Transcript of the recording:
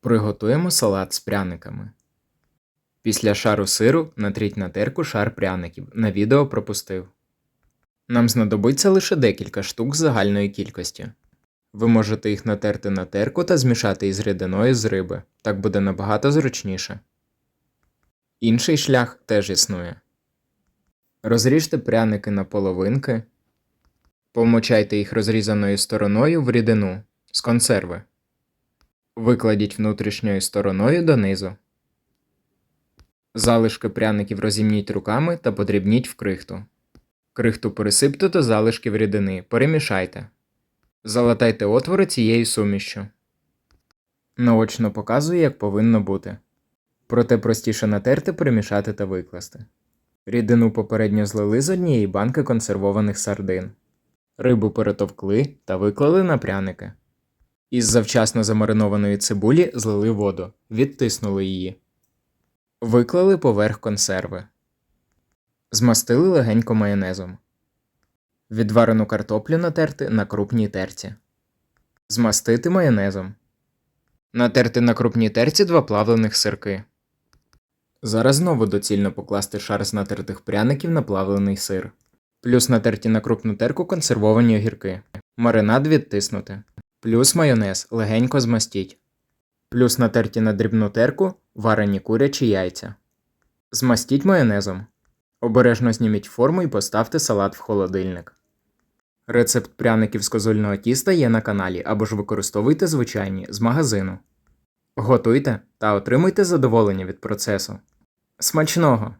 Приготуємо салат з пряниками. Після шару сиру натріть на терку шар пряників. На відео пропустив. Нам знадобиться лише декілька штук загальної кількості. Ви можете їх натерти на терку та змішати із рідиною з риби. Так буде набагато зручніше. Інший шлях теж існує. Розріжте пряники на половинки. Помочайте їх розрізаною стороною в рідину з консерви. Викладіть внутрішньою стороною донизу. Залишки пряників розімніть руками та подрібніть в крихту. Крихту пересипте до залишків рідини, перемішайте. Залатайте отвори цією сумішчю. Наочно показую, як повинно бути. Проте простіше натерти, перемішати та викласти. Рідину попередньо злили з однієї банки консервованих сардин. Рибу перетовкли та виклали на пряники. Із завчасно замаринованої цибулі злили воду, відтиснули її. Виклали поверх консерви. Змастили легенько майонезом. Відварену картоплю натерти на крупній терці. Змастити майонезом. Натерти на крупній терці два плавлених сирки. Зараз знову доцільно покласти шар з натертих пряників на плавлений сир. Плюс натерті на крупну терку консервовані огірки. Маринад відтиснути. Плюс майонез легенько змастіть. Плюс натерті на дрібну терку варені курячі яйця. Змастіть майонезом. Обережно зніміть форму і поставте салат в холодильник. Рецепт пряників з козульного тіста є на каналі або ж використовуйте звичайні з магазину. Готуйте та отримуйте задоволення від процесу. Смачного!